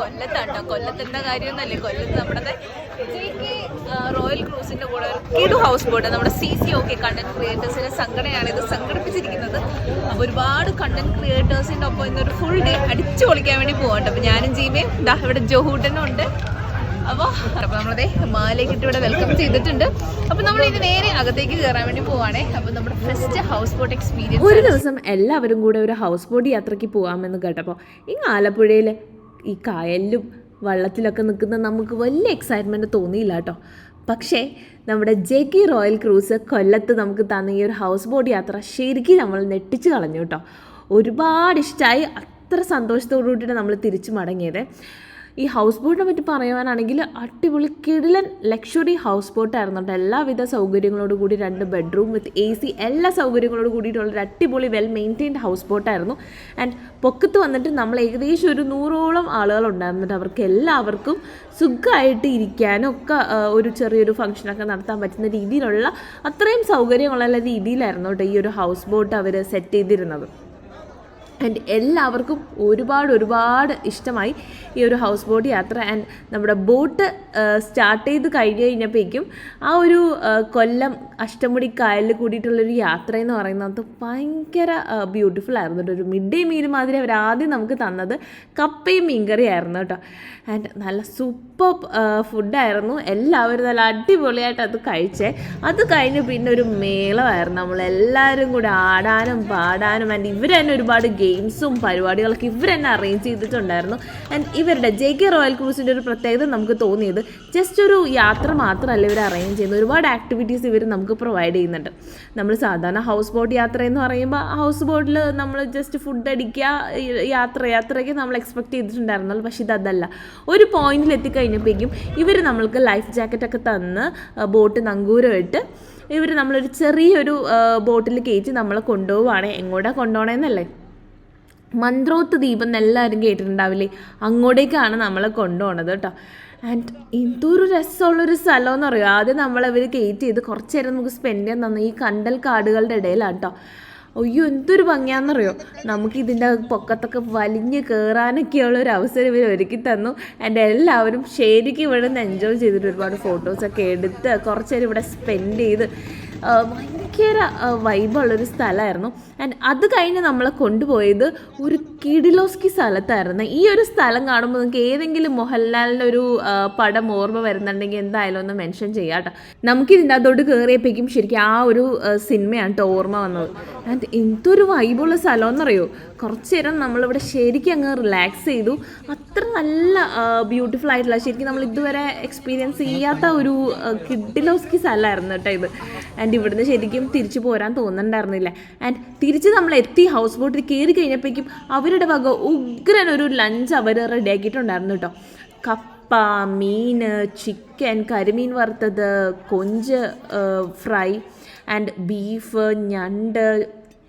കൊല്ലത്താട്ടോ. കൊല്ലത്തിന്റെ കാര്യമൊന്നല്ലേ? കൊല്ലത്ത് നമ്മുടെ റോയൽ ക്രൂസിന്റെ കൂടെ ഒരു കിടു ഹൗസ് ബോട്ട് നമ്മുടെ സി സി ഓക്കെ കണ്ടന്റ് ക്രിയേറ്റേഴ്സിന്റെ സംഘടനയാണ് ഇത് സംഘടിപ്പിച്ചിരിക്കുന്നത്. അപ്പോൾ ഒരുപാട് കണ്ടന്റ് ക്രിയേറ്റേഴ്സിന്റെ ഒപ്പം ഇന്നൊരു ഫുൾ ഡേ അടിച്ചു പൊളിക്കാൻ വേണ്ടി പോകണ്ട അപ്പോൾ ഞാനും ജീമയും ദാ ഇവിടെ ജോഹൂട്ടനും ഉണ്ട്. അപ്പോൾ അപ്പോൾ നമ്മളതേ മാലേക്കിട്ട് ഇവിടെ വെൽക്കം ചെയ്തിട്ടുണ്ട്. അപ്പോൾ നമ്മൾ ഇനി നേരെ അകത്തേക്ക് കയറാൻ വേണ്ടി പോവാണേ. അപ്പോൾ നമ്മുടെ ഫസ്റ്റ് ഹൗസ് ബോട്ട് എക്സ്പീരിയൻസ് ഒരു ദിവസം എല്ലാവരും കൂടെ ഒരു ഹൗസ് ബോട്ട് യാത്രയ്ക്ക് പോകാമെന്ന് കേട്ടപ്പോൾ ഈ ആലപ്പുഴയിൽ ഈ കായലിലും വള്ളത്തിലൊക്കെ നിൽക്കുന്ന നമുക്ക് വലിയ എക്സൈറ്റ്മെന്റ് തോന്നിയില്ല കേട്ടോ. പക്ഷേ നമ്മുടെ ജെ കെ റോയൽ ക്രൂസ് കൊല്ലത്ത് നമുക്ക് തന്ന ഈ ഒരു ഹൗസ് ബോട്ട് യാത്ര ശരിക്കും നമ്മൾ നെട്ടിച്ച് കളഞ്ഞു കേട്ടോ. ഒരുപാട് ഇഷ്ടമായി അത്ര സന്തോഷത്തോടു കൂടിയിട്ട് നമ്മൾ തിരിച്ചു മടങ്ങിയത്. ഈ ഹൗസ് ബോട്ടിനെ പറ്റി പറയുവാനാണെങ്കിൽ അടിപൊളി കിടിലൻ ലക്ഷറി ഹൗസ് ബോട്ടായിരുന്നു കേട്ടോ എല്ലാവിധ സൗകര്യങ്ങളോട് കൂടി രണ്ട് ബെഡ്റൂം വിത്ത് എ സി എല്ലാ സൗകര്യങ്ങളോട് കൂടിയിട്ടുള്ള ഒരു അടിപൊളി വെൽ മെയിന്റെയിൻഡ് ഹൗസ് ബോട്ടായിരുന്നു ആൻഡ് പൊക്കത്ത് വന്നിട്ട് നമ്മൾ ഏകദേശം ഒരു നൂറോളം ആളുകൾ ഉണ്ടായിരുന്നിട്ട്. അവർക്ക് എല്ലാവർക്കും സുഖമായിട്ട് ഇരിക്കാനും ഒക്കെ ഒരു ചെറിയൊരു ഫംഗ്ഷനൊക്കെ നടത്താൻ പറ്റുന്ന രീതിയിലുള്ള അത്രയും സൗകര്യമുള്ള രീതിയിലായിരുന്നു കേട്ടോ ഈ ഒരു ഹൗസ് ബോട്ട് അവർ സെറ്റ് ചെയ്തിരുന്നത്. ആൻഡ് എല്ലാവർക്കും ഒരുപാട് ഒരുപാട് ഇഷ്ടമായി ഈ ഒരു ഹൗസ് ബോട്ട് യാത്ര. ആൻഡ് നമ്മുടെ ബോട്ട് സ്റ്റാർട്ട് ചെയ്ത് കഴിഞ്ഞ് കഴിഞ്ഞപ്പോഴേക്കും ആ ഒരു കൊല്ലം അഷ്ടമുടി കായലിൽ കൂടിയിട്ടുള്ളൊരു യാത്ര എന്ന് പറയുന്നത് ഭയങ്കര ബ്യൂട്ടിഫുൾ ആയിരുന്നു കേട്ടോ. ഒരു മിഡ് ഡേ മീൽ മാതിരി അവർ ആദ്യം നമുക്ക് തന്നത് കപ്പയും മീൻകറി ആയിരുന്നു കേട്ടോ. ആൻഡ് നല്ല സൂപ്പർ ഫുഡായിരുന്നു എല്ലാവരും നല്ല അടിപൊളിയായിട്ട് അത് കഴിച്ചേ. അത് കഴിഞ്ഞ് പിന്നെ ഒരു മേളമായിരുന്നു. നമ്മളെല്ലാവരും കൂടെ ആടാനും പാടാനും. ആൻഡ് ഇവർ തന്നെ ഒരുപാട് ഗെയിംസും പരിപാടികളൊക്കെ ഇവർ തന്നെ അറേഞ്ച് ചെയ്തിട്ടുണ്ടായിരുന്നു. ആൻഡ് ഇവരുടെ ജെ കെ റോയൽ ക്രൂസിന്റെ ഒരു പ്രത്യേകത നമുക്ക് തോന്നിയത് ജസ്റ്റ് ഒരു യാത്ര മാത്രമല്ല ഇവർ അറേഞ്ച് ചെയ്യുന്നത്. ഒരുപാട് ആക്ടിവിറ്റീസ് ഇവർ നമുക്ക് പ്രൊവൈഡ് ചെയ്യുന്നുണ്ട്. നമ്മൾ സാധാരണ ഹൗസ് ബോട്ട് യാത്ര എന്ന് പറയുമ്പോൾ ഹൗസ് ബോട്ടിൽ നമ്മൾ ജസ്റ്റ് ഫുഡ് അടിക്കുക യാത്ര യാത്രയ്ക്ക് നമ്മൾ എക്സ്പെക്ട് ചെയ്തിട്ടുണ്ടായിരുന്നു പക്ഷേ ഇതല്ല ഒരു പോയിന്റിൽ എത്തിക്കഴിഞ്ഞപ്പോഴേക്കും ഇവർ നമ്മൾക്ക് ലൈഫ് ജാക്കറ്റൊക്കെ തന്ന് ബോട്ട് നങ്കൂരം ഇട്ട് ഇവർ നമ്മളൊരു ചെറിയൊരു ബോട്ടിൽ കയറ്റി നമ്മളെ കൊണ്ടുപോവുകയാണ് എങ്ങോട്ടാണ് കൊണ്ടുപോകണമെന്നല്ലേ മന്ത്രോത്ത് ദീപം എന്നെല്ലാവരും കേട്ടിട്ടുണ്ടാവില്ലേ? അങ്ങോട്ടേക്കാണ് നമ്മളെ കൊണ്ടുപോണത് കേട്ടോ. ആൻഡ് എന്തൊരു രസമുള്ളൊരു സ്ഥലം എന്ന് പറയുക ആദ്യം നമ്മളവർ കയറ്റി ചെയ്ത് കുറച്ച് നേരം നമുക്ക് സ്പെൻഡ് ചെയ്യാൻ തന്ന. ഈ കണ്ടൽ കാടുകളുടെ ഇടയിലാണ് കേട്ടോ. അയ്യോ എന്തൊരു ഭംഗിയാണെന്നറിയോ നമുക്ക് ഇതിന്റെ പൊക്കത്തൊക്കെ വലിഞ്ഞ് കയറാനൊക്കെയുള്ള ഒരു അവസരം ഇവർ ഒരുക്കി തന്നു. ആൻഡ് എല്ലാവരും ശരിക്കും ഇവിടെ നിന്ന് എൻജോയ് ചെയ്തിട്ട് ഒരുപാട് ഫോട്ടോസൊക്കെ എടുത്ത് കുറച്ച് നേരം ഇവിടെ സ്പെൻഡ് ചെയ്ത് ഭയങ്കര വൈബുള്ളൊരു സ്ഥലമായിരുന്നു ആൻഡ് അത് കഴിഞ്ഞ് നമ്മളെ കൊണ്ടുപോയത് ഒരു കിഡിലോസ്കി സ്ഥലത്തായിരുന്നു. ഈ ഒരു സ്ഥലം കാണുമ്പോൾ നിങ്ങൾക്ക് ഏതെങ്കിലും മോഹൻലാലിന്റെ ഒരു പടം ഓർമ്മ വരുന്നുണ്ടെങ്കിൽ എന്തായാലും ഒന്ന് മെൻഷൻ ചെയ്യാം കേട്ടോ നമുക്കിതിന്റെ അതോട് കയറിയപ്പോഴേക്കും ശരിക്കും ആ ഒരു സിനിമയാണ് കേട്ടോ ഓർമ്മ വന്നത്. ആൻഡ് എന്തൊരു വൈബുള്ള സ്ഥലം എന്നറിയോ കുറച്ച് നേരം നമ്മളിവിടെ ശരിക്കും അങ്ങ് റിലാക്സ് ചെയ്തു. അത്ര നല്ല ബ്യൂട്ടിഫുൾ ആയിട്ടുള്ള ശരിക്കും നമ്മൾ ഇതുവരെ എക്സ്പീരിയൻസ് ചെയ്യാത്ത ഒരു കിഡിലോസ്കി സ്ഥലമായിരുന്നു കേട്ടോ ഇത്. ആൻഡ് ഇവിടുന്ന് ശരിക്കും തിരിച്ചു പോരാൻ തോന്നുന്നുണ്ടായിരുന്നില്ല. ആൻഡ് തിരിച്ച് നമ്മൾ എത്തി ഹൗസ് ബോട്ടിൽ കയറി കഴിഞ്ഞപ്പോഴേക്കും അവരുടെ വക ഉഗ്രൻ ഒരു ലഞ്ച് അവർ റെഡിയാക്കിയിട്ടുണ്ടായിരുന്നു കേട്ടോ. കപ്പ മീൻ ചിക്കൻ കരിമീൻ വറുത്തത് കൊഞ്ച് ഫ്രൈ ആൻഡ് ബീഫ് ഞണ്ട്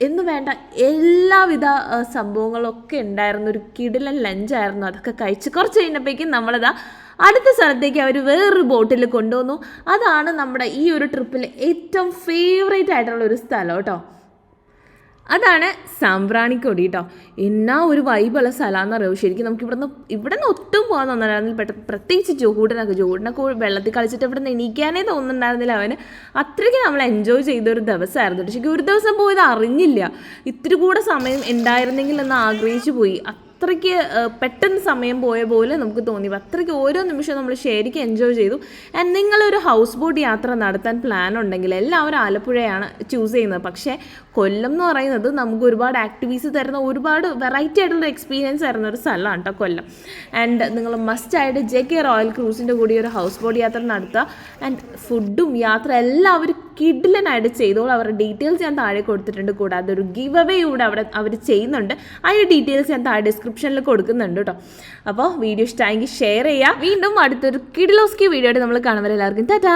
എന്ന് വേണ്ട എല്ലാവിധ സംഭവങ്ങളൊക്കെ ഉണ്ടായിരുന്നു ഒരു കിടിലൻ ലഞ്ചായിരുന്നു അതൊക്കെ കഴിച്ച് കുറച്ച് കഴിഞ്ഞപ്പോഴേക്കും നമ്മളതാ അടുത്ത സ്ഥലത്തേക്ക് അവർ വേറൊരു ബോട്ടിൽ കൊണ്ടുവന്നു. അതാണ് നമ്മുടെ ഈ ഒരു ട്രിപ്പിൽ ഏറ്റവും ഫേവറേറ്റ് ആയിട്ടുള്ള ഒരു സ്ഥലം കേട്ടോ. അതാണ് സാമ്പ്രാണിക്കൊടി കേട്ടോ. എന്നാ ഒരു വൈബുള്ള സ്ഥലമാണെന്ന് അറിയോ ശരിക്കും നമുക്ക് ഇവിടുന്ന് ഇവിടെ നിന്ന് ഒട്ടും പോകാൻ തോന്നുന്നില്ല പെട്ടെന്ന് പ്രത്യേകിച്ച് ജോഹൂടനൊക്കെ ജോഡിനൊക്കെ വെള്ളത്തിൽ കളിച്ചിട്ട് ഇവിടെ നിന്ന് എണീക്കാനേ തോന്നുന്നുണ്ടായിരുന്നില്ല അവന്. അത്രയ്ക്ക് നമ്മൾ എൻജോയ് ചെയ്ത ഒരു ദിവസമായിരുന്നു. ശരിക്കും ഒരു ദിവസം പോയത് അറിഞ്ഞില്ല. ഇത്തിരി കൂടെ സമയം ഉണ്ടായിരുന്നെങ്കിൽ എന്ന് ആഗ്രഹിച്ചു പോയി. അത്രയ്ക്ക് പെട്ടെന്ന് സമയം പോയ പോലെ നമുക്ക് തോന്നി. അത്രയ്ക്ക് ഓരോ നിമിഷവും നമ്മൾ ശരിക്കും എൻജോയ് ചെയ്തു. ആൻഡ് നിങ്ങളൊരു ഹൗസ് ബോട്ട് യാത്ര നടത്താൻ പ്ലാൻ ഉണ്ടെങ്കിൽ എല്ലാവരും ആലപ്പുഴയാണ് ചൂസ് ചെയ്യുന്നത്. പക്ഷേ കൊല്ലം എന്ന് പറയുന്നത് നമുക്ക് ഒരുപാട് ആക്ടിവിറ്റീസ് തരുന്ന ഒരുപാട് വെറൈറ്റി ആയിട്ടുള്ള എക്സ്പീരിയൻസ് തരുന്ന ഒരു സ്ഥലമാണ് കേട്ടോ കൊല്ലം. ആൻഡ് നിങ്ങൾ മസ്റ്റായിട്ട് ജെ കെ റോയൽ ക്രൂസിന്റെ കൂടി ഒരു ഹൗസ് ബോട്ട് യാത്ര നടത്തുക. ആൻഡ് ഫുഡും യാത്ര എല്ലാവരും കിഡിലനായിട്ട് ചെയ്തോളൂ. അവരുടെ ഡീറ്റെയിൽസ് ഞാൻ താഴെ കൊടുത്തിട്ടുണ്ട്. കൂടാതെ ഒരു ഗിവ് അവേ കൂടെ അവിടെ അവർ ചെയ്യുന്നുണ്ട്. ആ ഡീറ്റെയിൽസ് ഞാൻ താഴെ ഡിസ്ക്രിപ്ഷനിൽ കൊടുക്കുന്നുണ്ട് കേട്ടോ അപ്പോൾ വീഡിയോ ഇഷ്ടമായെങ്കിൽ ഷെയർ ചെയ്യുക. വീണ്ടും അടുത്തൊരു കിഡിലോസ്കി വീഡിയോ ആയിട്ട് നമ്മൾ കാണുമ്പോൾ എല്ലാവർക്കും ടാറ്റാ